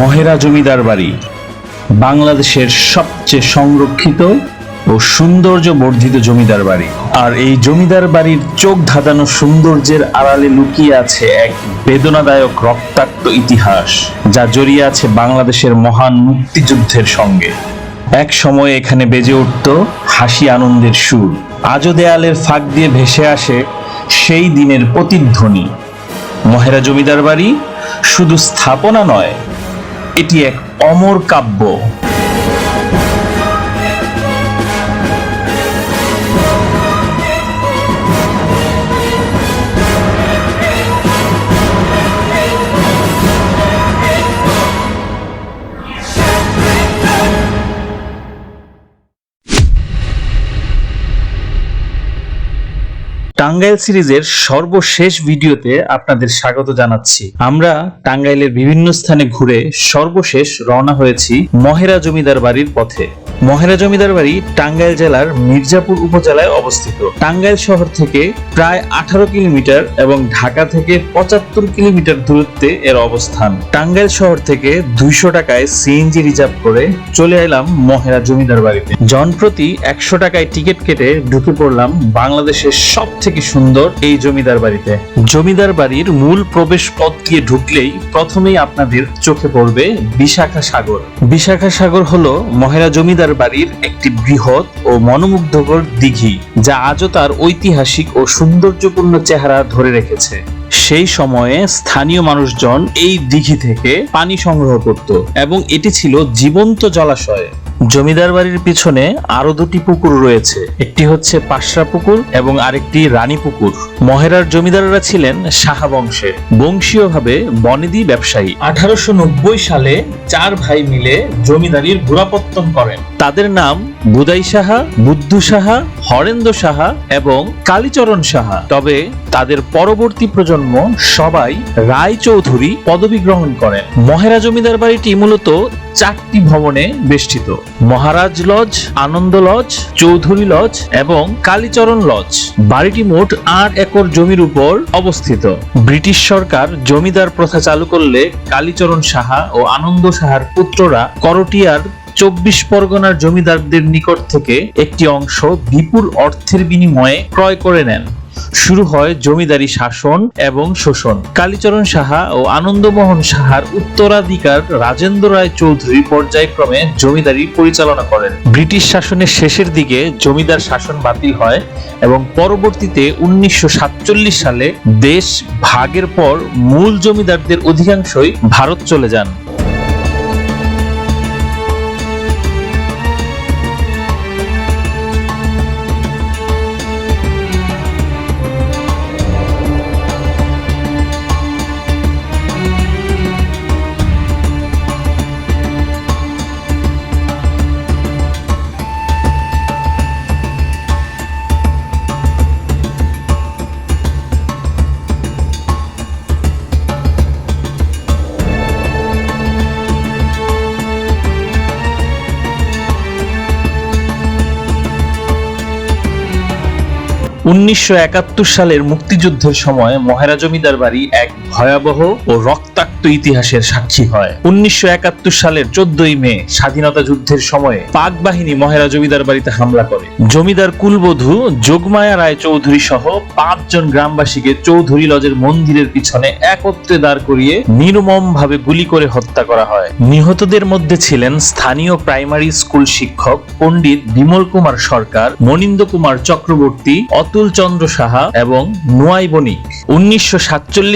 মহেরা জমিদার বাড়ি, বাংলাদেশের সবচেয়ে সংরক্ষিত ও সৌন্দর্য বর্ধিত জমিদার বাড়ি। আর এই জমিদার বাড়ির চোখ ধাঁধানো সৌন্দর্যের আড়ালে লুকিয়ে আছে এক বেদনাদায়ক রক্তাক্ত ইতিহাস, যা জড়িয়ে আছে বাংলাদেশের মহান মুক্তিযুদ্ধের সঙ্গে। এক সময় এখানে বেজে উঠত হাসি আনন্দের সুর। আজও দেয়ালের ফাঁক দিয়ে ভেসে আসে সেই দিনের প্রতিধ্বনি। মহেরা জমিদার বাড়ি শুধু স্থাপনা নয় এটি এক অমর কাব্য। টাঙ্গাইল সিরিজের সর্বশেষ ভিডিওতে আপনাদের স্বাগত জানাচ্ছি। আমরা টাঙ্গাইলের বিভিন্ন স্থানে ঘুরে সর্বশেষ রওনা হয়েছি মহেরা জমিদার বাড়ির পথে। মহেরা জমিদার বাড়ি টাঙ্গাইল জেলার মির্জাপুর উপজেলায় অবস্থিত। টাঙ্গাইল শহর থেকে প্রায় আঠারো কিলোমিটার এবং ঢাকা থেকে পঁচাত্তর কিলোমিটার দূরত্বে এর অবস্থান। টাঙ্গাইল শহর থেকে দুইশো টাকায় সিএনজি রিজার্ভ করে চলে এলাম মহেরা জমিদার বাড়িতে। জনপ্রতি একশো টাকায় টিকিট কেটে ঢুকে পড়লাম বাংলাদেশের সব থেকে সুন্দর এই জমিদার বাড়িতে? জমিদার বাড়ির মূল প্রবেশ পথ দিয়ে ঢুকলেই প্রথমেই আপনাদের চোখে পড়বে বিশাখা সাগর। বিশাখা সাগর হলো মহেরা জমিদার বাড়ির একটি বৃহৎ ও মনোমুগ্ধকর দিঘি যা আজও তার ঐতিহাসিক ও সৌন্দর্যপূর্ণ চেহারা ধরে রেখেছে। সেই সময়ে স্থানীয় মানুষজন এই দিঘি থেকে পানি সংগ্রহ করত এবং এটি ছিল জীবন্ত জলাশয়। জমিদার বাড়ির পিছনে আরও দুটি পুকুর রয়েছে। একটি হচ্ছে পাশরা পুকুর এবং আরেকটি রানী পুকুর। মহেরার জমিদাররা ছিলেন সাহা বংশের বংশীয়ভাবে বনেদি ব্যবসায়ী। আঠারোশো নব্বই সালে চার ভাই মিলে জমিদারির গোড়াপত্তন করেন। তাদের নাম বুদাই সাহা, বুদ্ধু সাহা, হরেন্দ্র সাহা এবং কালীচরণ সাহা। তবে তাদের পরবর্তী প্রজন্ম সবাই রায় চৌধুরী পদবী গ্রহণ করেন। মহেরা জমিদার বাড়িটি মূলত চারটি ভবনে বেষ্টিত। Maharaj lodge, Anand lodge, Chowdhury lodge এবং কালীচরণ লজ। বাড়িটি মোট আট একর জমির উপর অবস্থিত। ব্রিটিশ সরকার জমিদার প্রথা চালু করলে কালীচরণ সাহা ও আনন্দ সাহার পুত্ররা করটিয়ার চব্বিশ পরগনার জমিদারদের নিকট থেকে একটি অংশ বিপুল অর্থের বিনিময়ে ক্রয় করে নেন। শুরু হয় জমিদারি শাসন এবং শোষণ। কালীচরণ সাহা ও আনন্দমোহন সাহার উত্তরাধিকার রাজেন্দ্র রায় চৌধুরী পর্যায়ক্রমে জমিদারি পরিচালনা করেন। ব্রিটিশ শাসনের শেষের দিকে জমিদার শাসন বাতিল হয় এবং পরবর্তীতে উনিশশো সাতচল্লিশ সালে দেশ ভাগের পর মূল জমিদারদের অধিকাংশই ভারত চলে যান। উনিশশো একাত্তর সালের মুক্তিযুদ্ধের সময় মহেরা জমিদার বাড়ি এক ভয়াবহ ও রক্তাক্ত ইতিহাসের সাক্ষী হয়। উনিশশো সালের চোদ্দই মে স্বাধীনতা যুদ্ধের সময়ে পাক বাহিনী মহেরা জমিদার বাড়িতে হামলা করে। জমিদার কুলবধূ যোগমায়া রায় চৌধুরী সহ পাঁচজন গ্রামবাসীকে চৌধুরী লজের মন্দিরের পিছনে একত্রে দাঁড় করিয়ে নির্মম ভাবে গুলি করে হত্যা করা হয়। নিহতদের মধ্যে ছিলেন স্থানীয় প্রাইমারি স্কুল শিক্ষক পণ্ডিত বিমল কুমার সরকার, মনিন্দ কুমার চক্রবর্তী, অতুল চন্দ্র সাহা এবং নোয়াই বণিক উনিশশো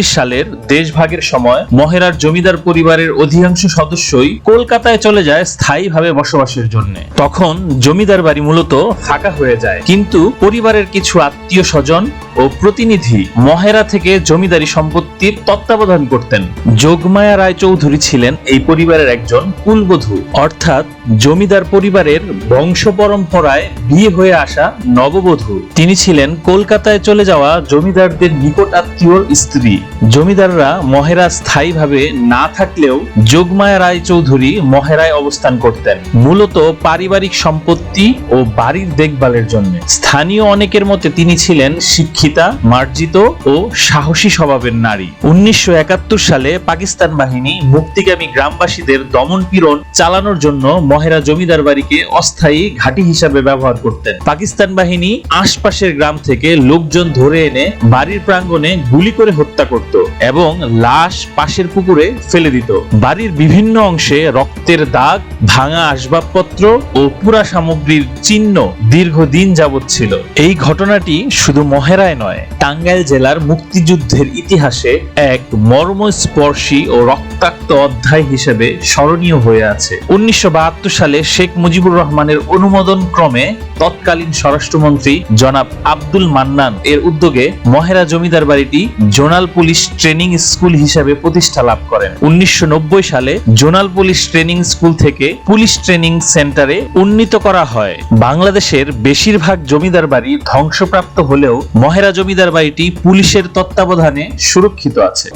সালের দেশভাগের সময় মহেরার জমিদার পরিবারের অধিকাংশ সদস্যই কলকাতায় চলে যায় স্থায়ীভাবে বসবাসের জন্য। তখন জমিদার বাড়ি মূলত ফাঁকা হয়ে যায়। কিন্তু পরিবারের কিছু আত্মীয় স্বজন ও প্রতিনিধি মহেরা থেকে জমিদারি সম্পত্তির তত্ত্বাবধান করতেন। যোগমায়া রায় চৌধুরী ছিলেন এই পরিবারের একজন কুলবধূ। অর্থাৎ জমিদার পরিবারের বংশ পরম্পরায় বিয়ে হয়ে আসা নববধূ। তিনি ছিলেন কলকাতায় চলে যাওয়া জমিদারদের নিকট আত্মীয় স্ত্রী। জমিদাররা মহেরা স্থায়ীভাবে না থাকলেও যোগমায়া রায় চৌধুরী মহেরায় অবস্থান করতেন। মূলত পারিবারিক সম্পত্তি ও বাড়ির দেখভালের জন্য। স্থানীয় অনেকের মতে তিনি ছিলেন শিক্ষিতা, মার্জিত ও সাহসী স্বভাবের নারী। উনিশশো একাত্তর সালে পাকিস্তান বাহিনী মুক্তিগামী গ্রামবাসীদের দমন পীড়ন চালানোর জন্য মহেরা জমিদার বাড়িকে অস্থায়ী ঘাঁটি হিসাবে ব্যবহার করতেন। পাকিস্তান বাহিনী আশপাশের গ্রাম থেকে লোকজন ধরে এনে বাড়ির প্রাঙ্গণে গুলি করে হত্যা করত এবং লাশ পাশের পুকুরে ফেলে দিত। বাড়ির বিভিন্ন অংশে রক্তের দাগ, ভাঙা আসবাবপত্র ও পুরা সামগ্রীর চিহ্ন দীর্ঘদিন যাবৎ ছিল। এই ঘটনাটি শুধু মহেরায় নয়, টাঙ্গাইল জেলার মুক্তিযুদ্ধের ইতিহাসে এক মর্মস্পর্শী ও রক্তাক্ত অধ্যায় হিসেবে স্মরণীয় হয়ে আছে। উনিশশো সালে শেখ মুজিবুর রহমানের অনুমোদন ক্রমে তৎকালীন স্বরাষ্ট্রমন্ত্রী জনাব আব্দুল মান্নান এর উদ্যোগে মহেরা জমিদার বাড়িটি জোনাল পুলিশ ট্রেনিং স্কুল হিসেবে প্রতিষ্ঠা লাভ করেন। উনিশশো সালে জোনাল পুলিশ ট্রেনিং স্কুল থেকে পুলিশ ট্রেনিং সেন্টারে উন্নীত করা হয়। বাংলাদেশের বেশিরভাগ জমিদার বাড়ি ধ্বংসপ্রাপ্ত হলেও মহেরা জমিদার বাড়িটি পুলিশের তত্ত্বাবধানে সুরক্ষিত আছে।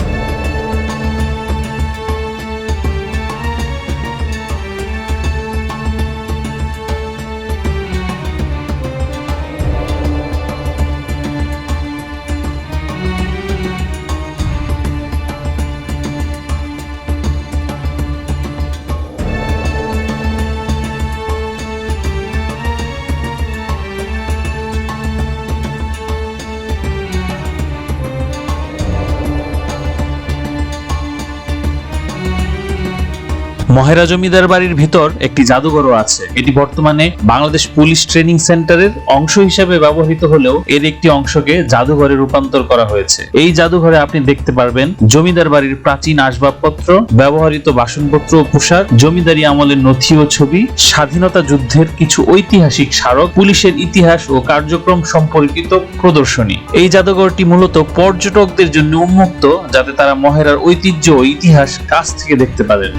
মহেরা জমিদার বাড়ির ভিতর একটি জাদুঘরও আছে। এটি বর্তমানে বাংলাদেশ পুলিশ ট্রেনিং সেন্টারের অংশ হিসেবে ব্যবহৃত হলেও এর একটি অংশকে জাদুঘরে রূপান্তর করা হয়েছে। এই জাদুঘরে আপনি দেখতে পারবেন জমিদার বাড়ির প্রাচীন আসবাবপত্র, ব্যবহৃত বাসনপত্র ও পোশাক, জমিদারি আমলের নথি ও ছবি, স্বাধীনতা যুদ্ধের কিছু ঐতিহাসিক স্মারক, পুলিশের ইতিহাস ও কার্যক্রম সম্পর্কিত প্রদর্শনী। এই জাদুঘরটি মূলত পর্যটকদের জন্য উন্মুক্ত, যাতে তারা মহেরার ঐতিহ্য ও ইতিহাস কাছ থেকে দেখতে পারেন।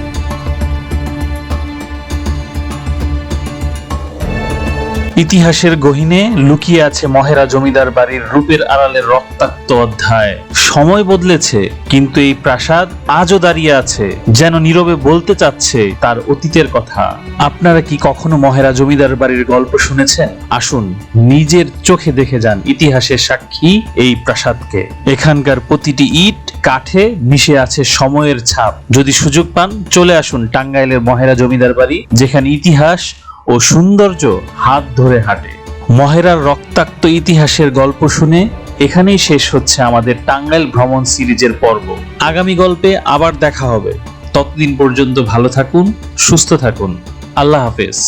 ইতিহাসের গহিনে লুকিয়ে আছে মহেরা জমিদার বাড়ির রূপের আড়ালের রক্তাক্ত অধ্যায়। সময় বদলেছে, কিন্তু এই প্রাসাদ আজও দাঁড়িয়ে আছে, যেন নীরবে বলতে চাচ্ছে তার অতীতের কথা। আপনারা কি কখনো মহেরা জমিদার বাড়ির গল্প শুনেছেন? আসুন, নিজের চোখে দেখে যান ইতিহাসের সাক্ষী এই প্রাসাদকে। এখানকার প্রতিটি ইট, কাঠে মিশে আছে সময়ের ছাপ। যদি সুযোগ পান, চলে আসুন টাঙ্গাইলের মহেরা জমিদার বাড়ি, যেখানে ইতিহাস ও সৌন্দর্য হাত ধরে হাঁটে। মহেরার রক্তাক্ত ইতিহাসের গল্প শুনে এখানেই শেষ হচ্ছে আমাদের টাঙ্গাইল ভ্রমণ সিরিজের পর্ব। আগামী গল্পে আবার দেখা হবে। ততদিন পর্যন্ত ভালো থাকুন, সুস্থ থাকুন। আল্লাহ হাফেজ।